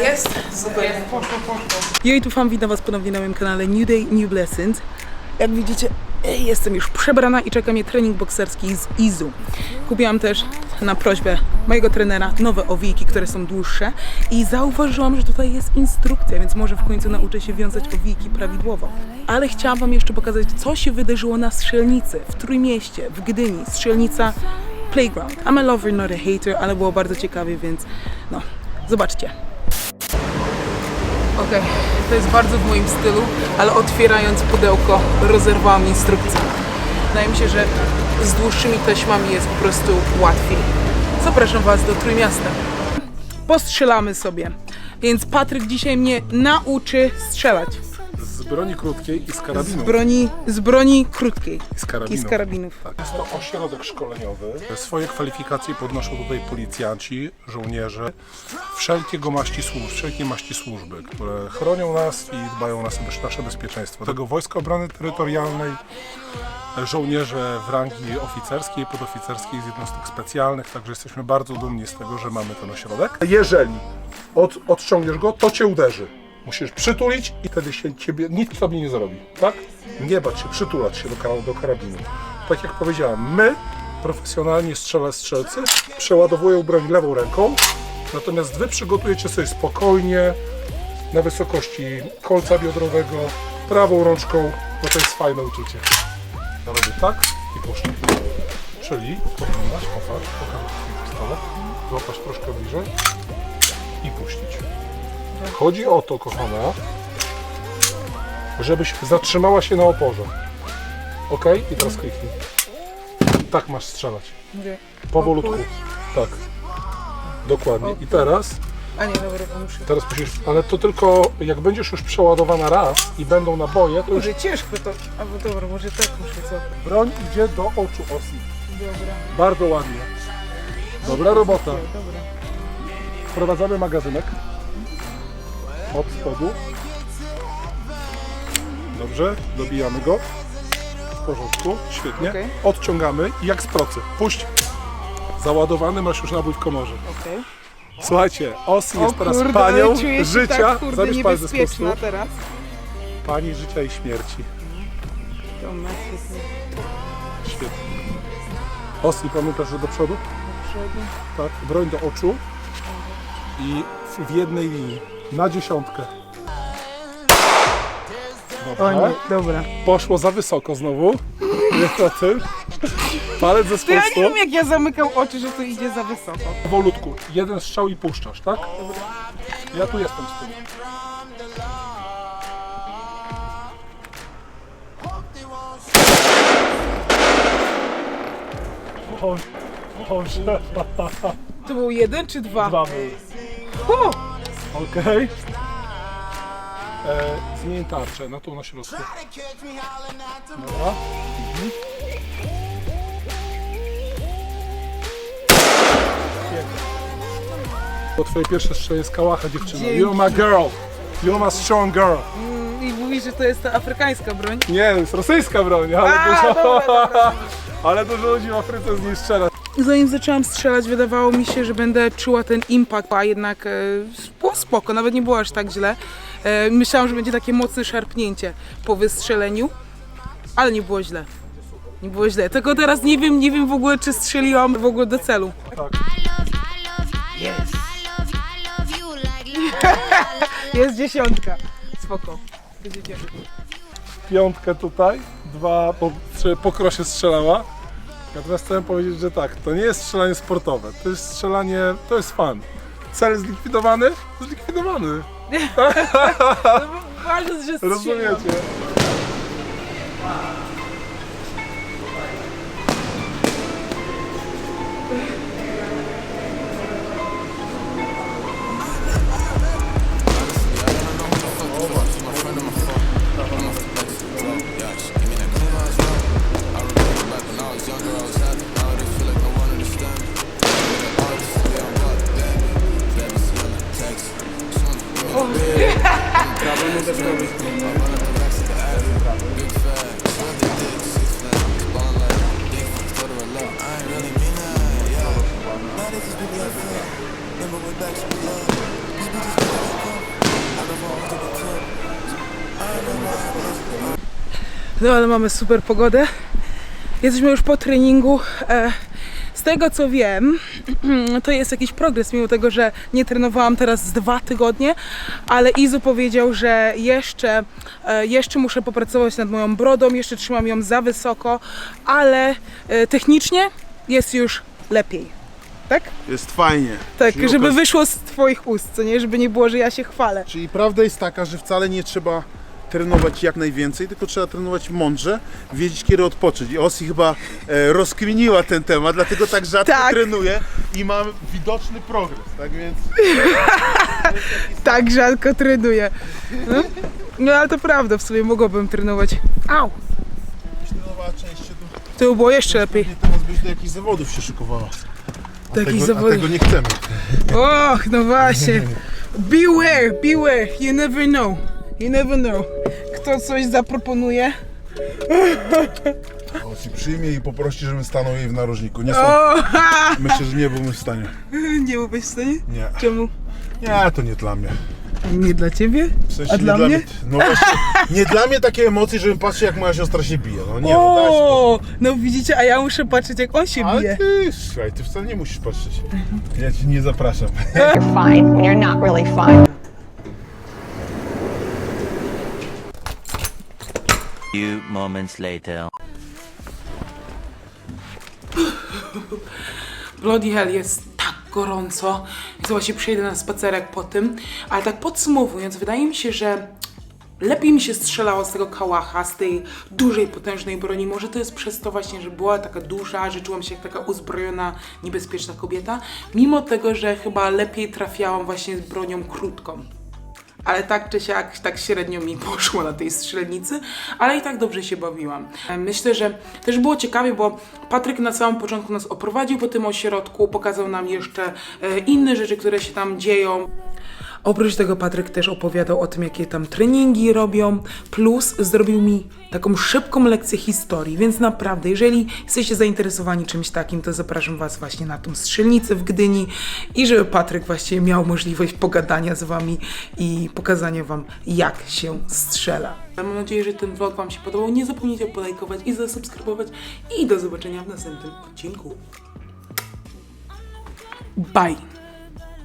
Jest? Super. Yo i tu fam, witam was ponownie na moim kanale New Day, New Blessings. Jak widzicie, jestem już przebrana i czeka mnie trening bokserski z Izu. Kupiłam też na prośbę mojego trenera nowe owijki, które są dłuższe i zauważyłam, że tutaj jest instrukcja, więc może w końcu nauczę się wiązać owijki prawidłowo. Ale chciałam wam jeszcze pokazać, co się wydarzyło na strzelnicy w Trójmieście, w Gdyni. Strzelnica Playground. I'm a lover, not a hater, ale było bardzo ciekawie, więc no, zobaczcie. Okej, to jest bardzo w moim stylu, ale otwierając pudełko rozerwałam instrukcję. Wydaje mi się, że z dłuższymi taśmami jest po prostu łatwiej. Zapraszam Was do Trójmiasta. Postrzelamy sobie. Więc Patryk dzisiaj mnie nauczy strzelać. Z broni krótkiej i z Z broni, z broni krótkiej z i karabinu. z karabinów. Tak. Jest to ośrodek szkoleniowy. Swoje kwalifikacje podnoszą tutaj policjanci, żołnierze, wszelkiego maści służb, wszelkiej maści służby, które chronią nas i dbają o nas, nasze bezpieczeństwo. Tego Wojska Obrony Terytorialnej, żołnierze w rangi oficerskiej, podoficerskiej z jednostek specjalnych, także jesteśmy bardzo dumni z tego, że mamy ten ośrodek. Jeżeli od, odciągniesz go, to cię uderzy. Musisz przytulić i wtedy się ciebie, nic sobie nie zrobi, tak? Nie bać się, przytulać się do, kar- do karabinu. Tak jak powiedziałem, my, profesjonalni strzelec strzelcy, przeładowują broń lewą ręką, natomiast wy przygotujecie sobie spokojnie, na wysokości kolca biodrowego, prawą rączką, bo to jest fajne uczucie. Ja robię tak i puszczę. Czyli powinnaś, popatrz, pokażę Ci pistolet, złapać troszkę bliżej i puścić. Chodzi o to, kochana, żebyś zatrzymała się na oporze. Ok? I teraz kliknij. Tak masz strzelać. Powolutku. Tak. Dokładnie. I teraz, A nie, dobra, to muszę. teraz musisz, ale to tylko jak będziesz już przeładowana raz i będą naboje, to już Może ciężko to. Albo dobra, może tak muszę co. broń idzie do oczu osi. Dobra. Bardzo ładnie. Dobra robota. Dobra. Wprowadzamy magazynek od spodu. Dobrze, dobijamy go. W porządku, świetnie. Okej. Odciągamy i jak z procy. Puść. Załadowany masz już nabój w komorze. Okej. Słuchajcie, Osi jest teraz panią ale czuję się życia. Tak, kurde, Zabierz ze niebezpieczna sposób. teraz. Pani życia i śmierci. To świetnie. Osi, pamiętasz, że do przodu? do przodu. Tak, broń do oczu i w- w jednej linii. Na dziesiątkę. O Dobrze. nie, dobra. Poszło za wysoko znowu. Tym? Palec ze To ja nie wiem jak ja zamykam oczy, że to idzie za wysoko. Powolutku. Jeden strzał i puszczasz, tak? Ja tu jestem z tym. Boże, Boże. To był jeden czy dwa? Dwa były. Okej. E, Zmień tarczę na tą na środku. Dobra. Mhm. Pięknie. To twoje pierwsze strzelanie z kałacha, dziewczyno. Dzięki. You're my girl. You're my strong girl. Mm, I mówisz, że to jest ta afrykańska broń. Nie, to jest rosyjska broń, ale, A, dużo, dobra, dobra. ale dużo ludzi w Afryce z niej strzela. Zanim zaczęłam strzelać, wydawało mi się, że będę czuła ten impact, a jednak e, było spoko, nawet nie było aż tak źle. E, myślałam, że będzie takie mocne szarpnięcie po wystrzeleniu, ale nie było źle. Nie było źle. Tylko teraz nie wiem, nie wiem w ogóle, czy strzeliłam w ogóle do celu. Tak. Jest dziesiątka. Spoko. Będzie cieszy. Piątkę tutaj, dwa po, trzy, po krosie strzelała. Natomiast chciałem powiedzieć, że tak, to nie jest strzelanie sportowe, to jest strzelanie, to jest fan. Cel zlikwidowany? Zlikwidowany. Ważne, że strzeliłam. Rozumiecie? No ale mamy super pogodę. Jesteśmy już po treningu. E, Z tego co wiem, to jest jakiś progres, mimo tego, że nie trenowałam teraz z dwa tygodnie, ale Izu powiedział, że jeszcze, e, jeszcze muszę popracować nad moją brodą, jeszcze trzymam ją za wysoko, ale e, technicznie jest już lepiej. Tak? Jest fajnie. Tak, Czyli żeby okaz- wyszło z Twoich ust, co nie? Żeby nie było, że ja się chwalę. Czyli prawda jest taka, że wcale nie trzeba trenować jak najwięcej, tylko trzeba trenować mądrze, wiedzieć kiedy odpocząć. I Osi chyba e, rozkminiła ten temat, dlatego tak rzadko Tak. trenuje i mam widoczny progres, tak więc Tak rzadko trenuję. No, no ale to prawda, w sumie mogłabym trenować. Au! jeśli trenowała częściej, to To by było jeszcze lepiej. pewnie teraz byś do jakichś zawodów się szykowała. A Do jakichś tego, zawodów. A tego nie chcemy. Och, no właśnie. Beware, beware, you never know. You never know. Kto coś zaproponuje? Osi przyjmie i poprosi, żebym stanął jej w narożniku. Nie są, O, ha! myślę, że nie byłbym w stanie. Nie byłbyś w stanie? Nie. Czemu? Nie, to nie dla mnie. Nie dla ciebie? W sensie A nie dla mnie? No właśnie, nie dla mnie takie emocje, żebym patrzył jak moja siostra się bije. No nie, no daj spokój. O, no widzicie, a ja muszę patrzeć jak on się Ale bije. ty, słuchaj, ty wcale nie musisz patrzeć. Ja ci nie zapraszam. you're fine when you're not really fine. Few moments later. Bloody hell, jest tak gorąco. Więc przejdę na spacerek po tym. Ale tak podsumowując, wydaje mi się, że lepiej mi się strzelało z tego kałacha, z tej dużej, potężnej broni. Może to jest przez to właśnie, że była taka duża, że czułam się jak taka uzbrojona, niebezpieczna kobieta. Mimo tego, że chyba lepiej trafiałam właśnie z bronią krótką. Ale tak czy siak, tak średnio mi poszło na tej strzelnicy, ale i tak dobrze się bawiłam. Myślę, że też było ciekawie, bo Patryk na samym początku nas oprowadził po tym ośrodku, pokazał nam jeszcze e, inne rzeczy, które się tam dzieją. Oprócz tego Patryk też opowiadał o tym, jakie tam treningi robią, plus zrobił mi taką szybką lekcję historii, więc naprawdę, jeżeli jesteście zainteresowani czymś takim, to zapraszam Was właśnie na tą strzelnicę w Gdyni i żeby Patryk właśnie miał możliwość pogadania z Wami i pokazania Wam, jak się strzela. Mam nadzieję, że ten vlog Wam się podobał. Nie zapomnijcie polajkować i zasubskrybować i do zobaczenia w następnym odcinku. Bye!